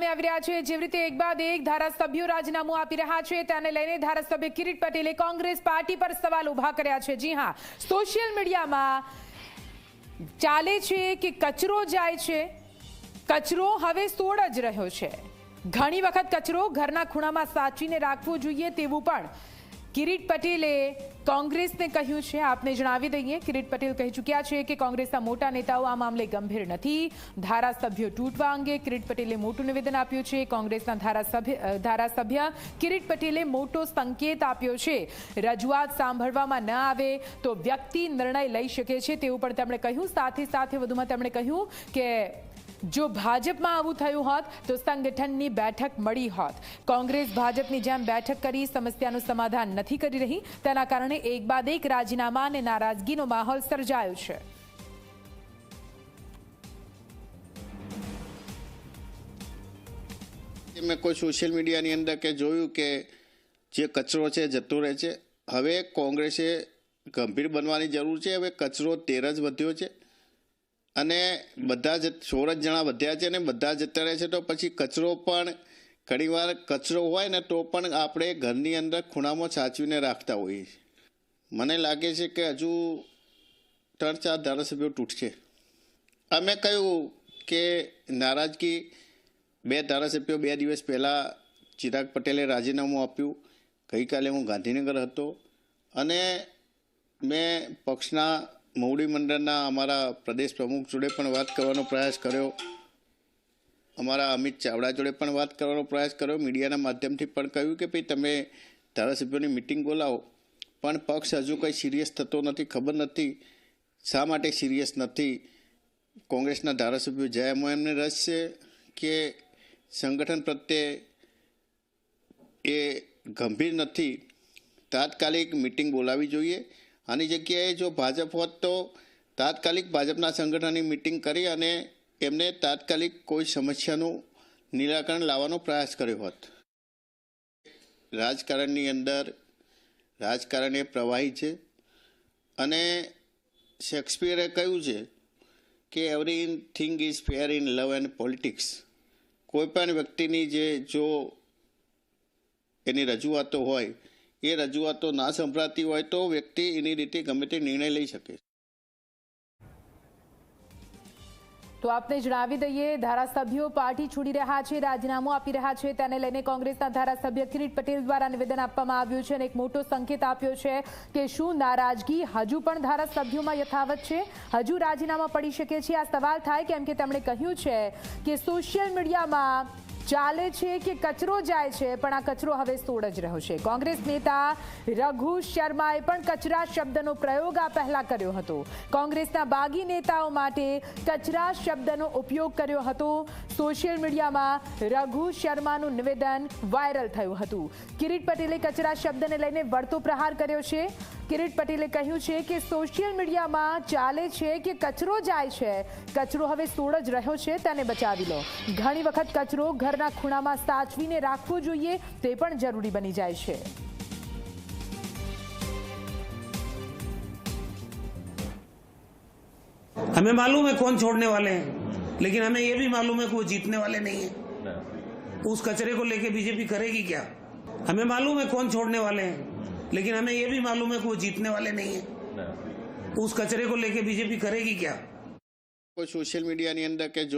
સામે આવી રહ્યા છે. જેવી રીતે એક બાદ એક ધારાસભ્યો રાજીનામું આપી રહ્યા છે. તેને લઈને ધારાસભ્ય કિરીટ પટેલે કોંગ્રેસ પાર્ટી પર સવાલ ઊભા કર્યા છે. જી હા, સોશિયલ મીડિયામાં ચાલે છે કે કચરો જાય છે. કચરો હવે સોળ જ રહ્યો છે. ઘણી વખત કચરો ઘરના ખૂણામાં સાચવીને રાખવો જોઈએ તેવું પણ કિરીટ પટેલે કોંગ્રેસને કહ્યું છે. આપને જણાવી દઈએ, કિરીટ પટેલ કહી ચૂક્યા છે કે કોંગ્રેસના મોટા નેતાઓ આ મામલે ગંભીર નથી. ધારાસભ્યો તૂટવા અંગે કિરીટ પટેલે મોટું નિવેદન આપ્યું છે. કોંગ્રેસના ધારાસભ્ય ધારાસભ્ય કિરીટ પટેલે મોટો સંકેત આપ્યો છે. રજૂઆત સાંભળવામાં ન આવે તો વ્યક્તિ નિર્ણય લઈ શકે છે. તેવું પણ તેમણે કહ્યું. સાથે સાથે વધુમાં તેમણે કહ્યું કે જો ભાજપમાં આવું થયું હોત, તો સંગઠનની બેઠક મળી હોત. કોંગ્રેસ ભાજપની જેમ બેઠક કરી સમસ્યાનું સમાધાન નથી કરી રહી. તેના કારણે એક બાદ એક રાજીનામા અને નારાજગીનો માહોલ સર્જાયો છે. મેં કોઈ સોશિયલ મીડિયાની અંદર કે જોયું કે જે કચરો છે, જતો રહે છે, હવે કોંગ્રેસે ગંભીર બનવાની જરૂર છે, હવે કચરો તેર જ વધ્યો છે. અને બધા જ સોળ જણા વધ્યા છે અને બધા જતા રહે છે તો પછી કચરો પણ ઘણીવાર કચરો હોય ને તો પણ આપણે ઘરની અંદર ખૂણામાં સાચવીને રાખતા હોઈએ છીએ. મને લાગે છે કે હજુ ત્રણ ચાર ધારાસભ્યો તૂટશે. અમે કહ્યું કે નારાજગી બે ધારાસભ્યો બે દિવસ પહેલાં ચિરાગ પટેલે રાજીનામું આપ્યું. ગઈકાલે હું ગાંધીનગર હતો અને મેં પક્ષના મોવડી મંડળના અમારા પ્રદેશ પ્રમુખ જોડે પણ વાત કરવાનો પ્રયાસ કર્યો. અમારા અમિત ચાવડા જોડે પણ વાત કરવાનો પ્રયાસ કર્યો. મીડિયાના માધ્યમથી પણ કહ્યું કે ભાઈ, તમે ધારાસભ્યોની મિટિંગ બોલાવો. પણ પક્ષ હજુ કંઈ સિરિયસ થતો નથી, ખબર નથી. શા માટે સિરિયસ નથી? કોંગ્રેસના ધારાસભ્યો જયા એમાં એમને રસ છે કે સંગઠન પ્રત્યે એ ગંભીર નથી. તાત્કાલિક મિટિંગ બોલાવી જોઈએ. આની જગ્યાએ જો ભાજપ હોત તો તાત્કાલિક ભાજપના સંગઠનની મિટિંગ કરી અને એમને તાત્કાલિક કોઈ સમસ્યાનું નિરાકરણ લાવવાનો પ્રયાસ કર્યો હોત. રાજકારણની અંદર રાજકારણ એ પ્રવાહી છે અને શેક્સપિયરે કહ્યું છે કે everything is fair in love and politics કોઈપણ વ્યક્તિની જે જો એની રજૂઆતો હોય એ રજૂઆતો ના સંભળાતી હોય તો વ્યક્તિ એની રીતે ગમે તે નિર્ણય લઈ શકે. તો આપને જણાવી દઈએ, ધારાસભ્યો પાર્ટી છોડી રહ્યા છે, રાજીનામું આપી રહ્યા છે. તેને લઈને કોંગ્રેસના ધારાસભ્ય કિરીટ પટેલ દ્વારા નિવેદન આપવામાં આવ્યું છે અને એક મોટો સંકેત આપ્યો છે કે શું નારાજગી હજુ પણ ધારાસભ્યોમાં યથાવત છે? હજુ રાજીનામા પડી શકે છે? આ સવાલ થાય કેમ કે તેમણે કહ્યું છે કે સોશિયલ મીડિયામાં ચાલે છે કે કચરો જાય છે, પણ આ કચરો હવે સોળ જ રહ્યો છે. કોંગ્રેસ નેતા રઘુ શર્માએ પણ કચરા શબ્દનો પ્રયોગ આ પહેલા કર્યો હતો. કોંગ્રેસના બાગી નેતાઓ માટે કચરા શબ્દનો ઉપયોગ કર્યો હતો. સોશિયલ મીડિયામાં રઘુ શર્માનું નિવેદન વાયરલ થયું હતું. કિરીટ પટેલે કચરા શબ્દને લઈને વળતો પ્રહાર કર્યો છે. કિરીટ પટેલે કહ્યું છે કે સોશિયલ મીડિયામાં ચાલે છે કે કચરો જાય છે કચરો હવે સોળ જ રહ્યો છે તેને બચાવી લો ઘણી વખત કચરો ઘરના ખૂણામાં સાચવીને રાખવો જોઈએ તે પણ જરૂરી બની જાય છે हमें मालूम है कौन छोड़ने वाले हैं लेकिन हमें यह भी मालूम है कि वो जीतने वाले नहीं है उस कचरे को लेके बीजेपी करेगी क्या हमें मालूम है कौन छोड़ने वाले हैं लेकिन हमें यह भी मालूम है कि वो जीतने वाले नहीं है उस कचरे को लेके बीजेपी करेगी क्या કોઈ સોશિયલ મીડિયાની અંદર કે જો